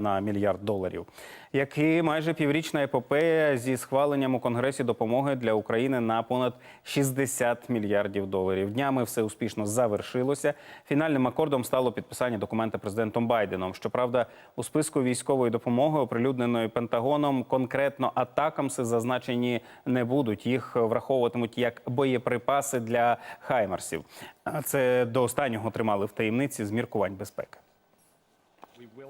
на мільярд доларів, як і майже піврічна епопея зі схваленням у Конгресі допомоги для України на понад 60 мільярдів доларів. Днями все успішно завершилося. Фінальним акордом стало підписання документа президентом Байденом. Щоправда, у списку військової допомоги, оприлюдненої Пентагоном, конкретно атакамси зазначені не будуть. Їх враховуватимуть як боєприпаси для хаймарсів. Це до останнього тримали в таємниці з міркувань безпеки.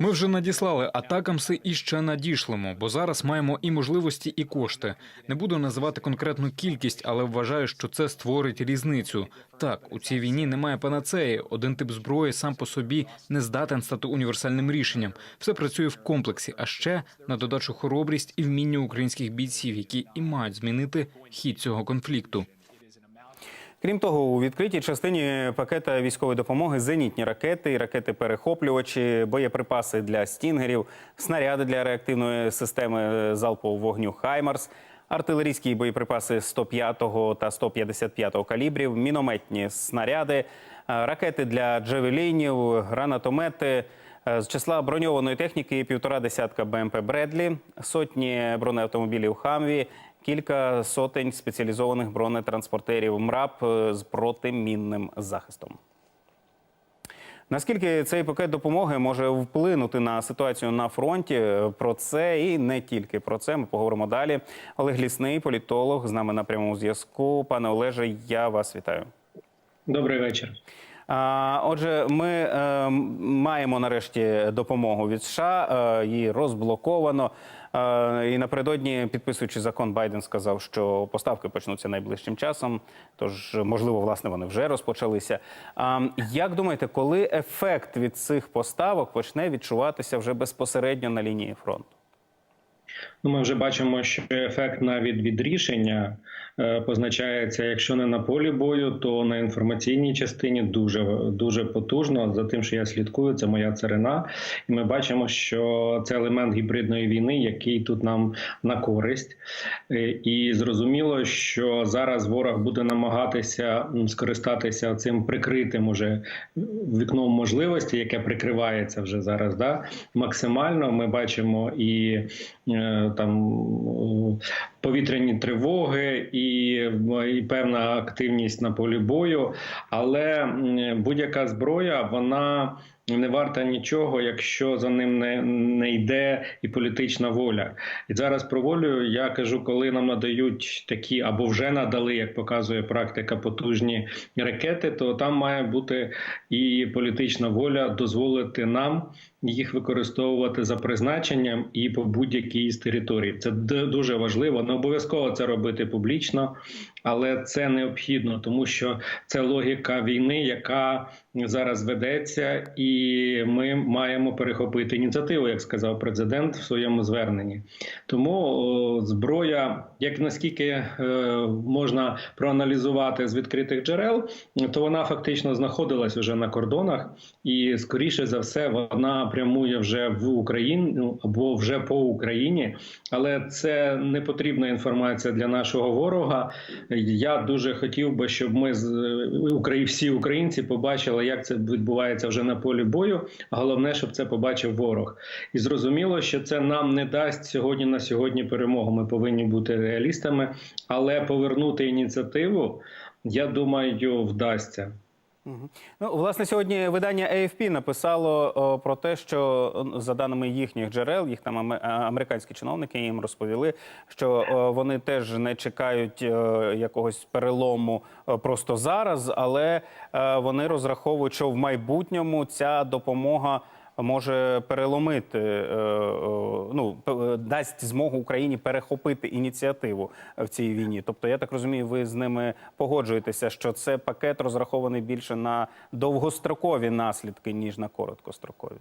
Ми вже надіслали атакамси і ще надішлемо, бо зараз маємо і можливості, і кошти. Не буду називати конкретну кількість, але вважаю, що це створить різницю. Так, у цій війні немає панацеї. Один тип зброї сам по собі не здатен стати універсальним рішенням. Все працює в комплексі, а ще на додачу хоробрість і вміння українських бійців, які і мають змінити хід цього конфлікту. Крім того, у відкритій частині пакета військової допомоги зенітні ракети, ракети-перехоплювачі, боєприпаси для стінгерів, снаряди для реактивної системи залпового вогню Хаймарс, артилерійські боєприпаси 105 та 155 калібрів, мінометні снаряди, е, ракети для джевелінів, гранатомети. Е, З числа броньованої техніки півтора десятка БМП Бредлі, сотні бронеавтомобілів Хамві, кілька сотень спеціалізованих бронетранспортерів МРАП е, з протимінним захистом. Наскільки цей пакет допомоги може вплинути на ситуацію на фронті? Про це і не тільки про це. Ми поговоримо далі. Олег Лісний, політолог, з нами на прямому зв'язку. Пане Олеже, я вас вітаю. Добрий вечір. Отже, ми е, маємо нарешті допомогу від США. Е, її розблоковано. Е, і напередодні, підписуючи закон, Байден сказав, що поставки почнуться найближчим часом. Тож, можливо, власне, вони вже розпочалися. Як думаєте, коли ефект від цих поставок почне відчуватися вже безпосередньо на лінії фронту? Ну, ми вже бачимо, що ефект навіть від рішення е, позначається, якщо не на полі бою, то на інформаційній частині дуже дуже потужно. За тим, що я слідкую, це моя царина, і ми бачимо, що це елемент гібридної війни, який тут нам на користь, Е, і зрозуміло, що зараз ворог буде намагатися скористатися цим прикритим уже вікном можливості, яке прикривається вже зараз. Да? Максимально ми бачимо і е, там е, повітряні тривоги, і, і певна активність на полі бою. Але будь-яка зброя, вона. Не варта нічого, якщо за ним не, не йде і політична воля. І зараз про волю я кажу, коли нам надають такі або вже надали, як показує практика, потужні ракети, то там має бути і політична воля дозволити нам їх використовувати за призначенням і по будь-якій з територій. Це дуже важливо. Не обов'язково це робити публічно, але це необхідно, тому що це логіка війни, яка зараз ведеться, і ми маємо перехопити ініціативу, як сказав президент в своєму зверненні. Тому зброя, як наскільки е, можна проаналізувати з відкритих джерел, то вона фактично знаходилась вже на кордонах, і скоріше за все вона прямує вже в Україну або вже по Україні. Але це не потрібна інформація для нашого ворога. Я дуже хотів би, щоб ми з Украї- всі українці побачили, як це відбувається вже на полі бою. Головне, щоб це побачив ворог. І зрозуміло, що це нам не дасть сьогодні на сьогодні перемогу. Ми повинні бути реалістами, але повернути ініціативу, я думаю, вдасться. Ну, власне, сьогодні видання AFP написало о, про те, що за даними їхніх джерел, їх там аме- американські чиновники їм розповіли, що о, вони теж не чекають о, якогось перелому о, просто зараз, але о, вони розраховують, що в майбутньому ця допомога. Може переломити, е, е, ну е, дасть змогу Україні перехопити ініціативу в цій війні. Тобто, я так розумію, ви з ними погоджуєтеся, що це пакет розрахований більше на довгострокові наслідки ніж на короткострокові.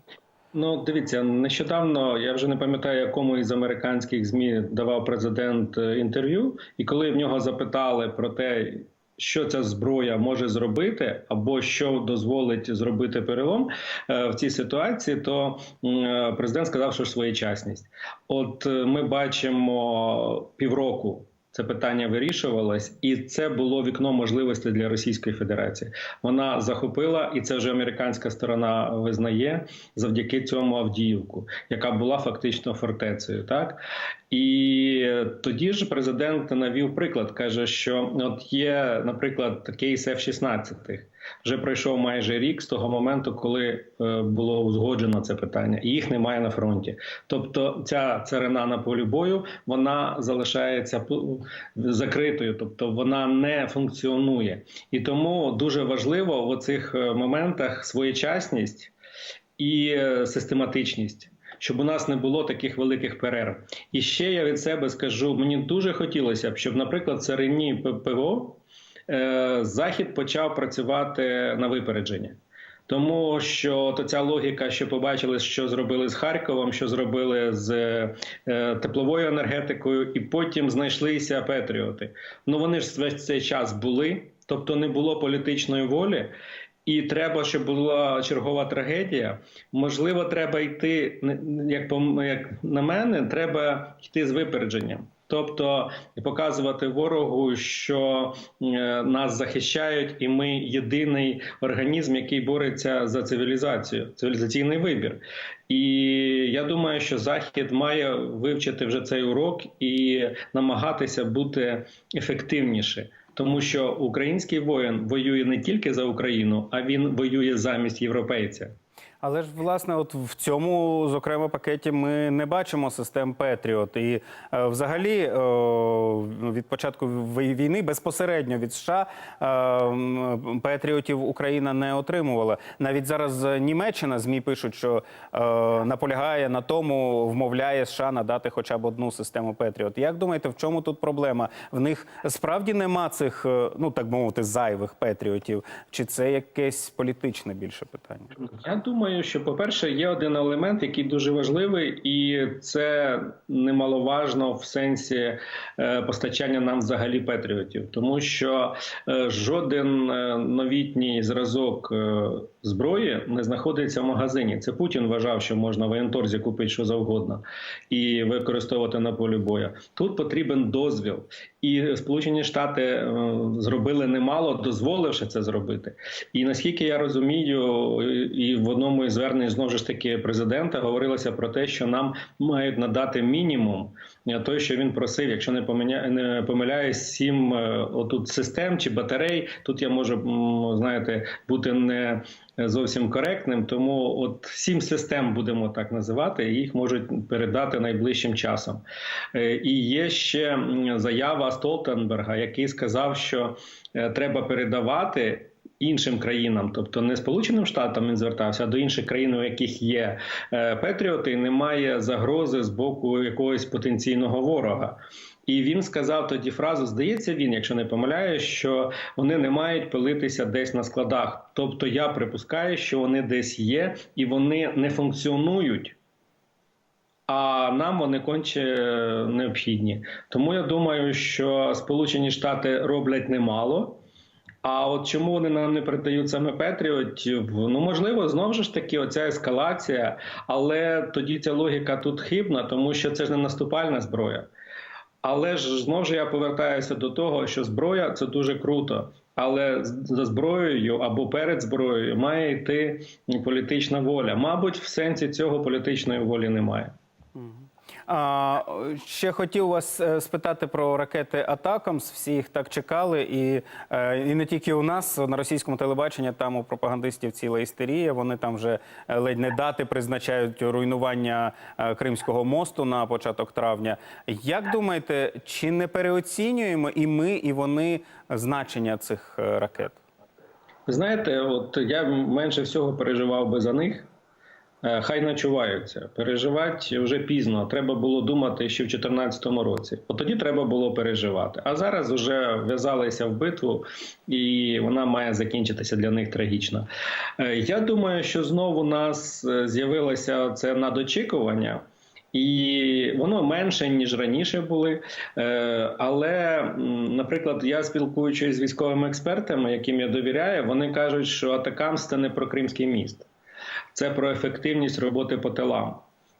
Ну, дивіться, нещодавно я вже не пам'ятаю, якому із американських змі давав президент інтерв'ю, і коли в нього запитали про те, що ця зброя може зробити, або що дозволить зробити перелом е, в цій ситуації, то е, президент сказав, що своєчасність. От е, ми бачимо півроку. Це питання вирішувалось, і це було вікно можливостей для Російської Федерації. Вона захопила, і це вже американська сторона визнає завдяки цьому Авдіївку, яка була фактично фортецею. Так і тоді ж президент навів приклад, каже, що от є, наприклад, кейс F-16. Вже пройшов майже рік з того моменту, коли е, було узгоджено це питання, і їх немає на фронті. Тобто, ця царина на полі бою вона залишається закритою, тобто вона не функціонує. І тому дуже важливо в оцих е, моментах своєчасність і е, систематичність. Щоб у нас не було таких великих перерв, і ще я від себе скажу: мені дуже хотілося б, щоб, наприклад, царині ППО е, Захід почав працювати на випередження. Тому що то ця логіка, що побачили, що зробили з Харковом, що зробили з е, тепловою енергетикою, і потім знайшлися Петріоти. Ну вони ж весь цей час були, тобто не було політичної волі. І треба, щоб була чергова трагедія. Можливо, треба йти як як на мене, треба йти з випередженням. Тобто показувати ворогу, що е, нас захищають, і ми єдиний організм, який бореться за цивілізацію, цивілізаційний вибір. І я думаю, що Захід має вивчити вже цей урок і намагатися бути ефективніше. Тому що український воїн воює не тільки за Україну, а він воює замість європейця. Але ж власне, от в цьому зокрема пакеті ми не бачимо систем Петріот. І е, взагалі е, від початку війни безпосередньо від США е, Петріотів Україна не отримувала. Навіть зараз е, Німеччина змі пишуть, що е, наполягає на тому, вмовляє США надати хоча б одну систему Петріот. Як думаєте, в чому тут проблема? В них справді нема цих, е, ну так мовити, зайвих Петріотів? Чи це якесь політичне більше питання? Я думаю, що, по-перше, є один елемент, який дуже важливий, і це немаловажно в сенсі е, постачання нам взагалі патріотів, тому що е, жоден е, новітній зразок зброї не знаходиться в магазині. Це Путін вважав, що можна в воєнторзі купити що завгодно і використовувати на полі бою. Тут потрібен дозвіл. І Сполучені Штати е, зробили немало, дозволивши це зробити. І наскільки я розумію, і в одному із звернень знову ж таки президента говорилося про те, що нам мають надати мінімум той, що він просив, якщо не поминя... не помиляюсь, сім е, отут систем чи батарей. Тут я можу знаєте бути не зовсім коректним. Тому от сім систем будемо так називати, їх можуть передати найближчим часом. Е, І є ще заява Столтенберга, який сказав, що е, треба передавати. Іншим країнам, тобто не Сполученим Штатам він звертався, а до інших країн, у яких є е, Петріоти, немає загрози з боку якогось потенційного ворога. І він сказав тоді фразу: здається, він, якщо не помиляю, що вони не мають пилитися десь на складах. Тобто я припускаю, що вони десь є і вони не функціонують. А нам вони конче необхідні. Тому я думаю, що Сполучені Штати роблять немало. А от чому вони нам не передають саме Петріотів? Ну можливо, знову ж таки, оця ескалація, але тоді ця логіка тут хибна, тому що це ж не наступальна зброя. Але ж знову ж я повертаюся до того, що зброя це дуже круто. Але за зброєю або перед зброєю має йти політична воля. Мабуть, в сенсі цього політичної волі немає. А, ще хотів вас е, спитати про ракети Атакамс. Всі їх так чекали, і, е, і не тільки у нас на російському телебаченні. Там у пропагандистів ціла істерія. Вони там вже е, ледь не дати призначають руйнування Кримського мосту на початок травня. Як думаєте, чи не переоцінюємо і ми, і вони значення цих ракет? Знаєте, от я менше всього переживав би за них. Е, Хай начуваються. Переживати вже пізно. Треба було думати ще в 2014 році. От тоді треба було переживати. А зараз вже в'язалися в битву, і вона має закінчитися для них трагічно. Е, Я думаю, що знову у нас е, з'явилося це надочікування. І воно менше ніж раніше були. Але, наприклад, я спілкуючись з військовими експертами, яким я довіряю, вони кажуть, що Атакамс це не про Кримський міст, це про ефективність роботи по тилам.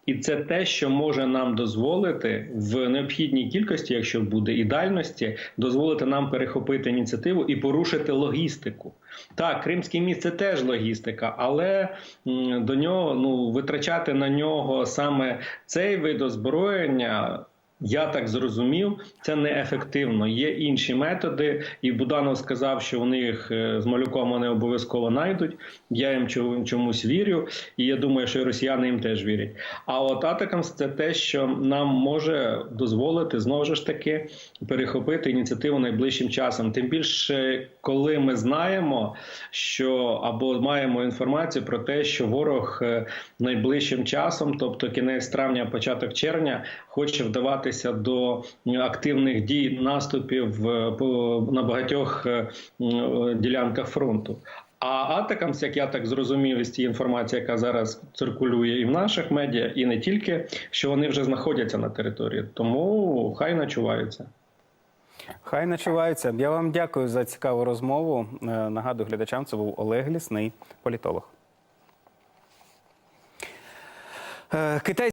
І це те, що може нам дозволити в необхідній кількості, якщо буде і дальності, дозволити нам перехопити ініціативу і порушити логістику. Так, Кримський міст це теж логістика, але до нього ну витрачати на нього саме цей вид озброєння. Я так зрозумів, це неефективно. Є інші методи, і Буданов сказав, що у них е, з малюком вони обов'язково знайдуть. Я їм чомусь вірю, і я думаю, що і росіяни їм теж вірять. А от Атакамс це те, що нам може дозволити знову ж таки перехопити ініціативу найближчим часом. Тим більше, коли ми знаємо, що або маємо інформацію про те, що ворог е, найближчим часом, тобто кінець травня, початок червня, хоче вдаватися до активних дій наступів е, на багатьох е, ділянках фронту. А Атакамс, як я так зрозумів із тієї інформації, яка зараз циркулює і в наших медіа, і не тільки, що вони вже знаходяться на території, тому хай начуваються. Хай начуваються. Я вам дякую за цікаву розмову. Е, Нагадую глядачам, це був Олег Лісний, політолог. Е, Китай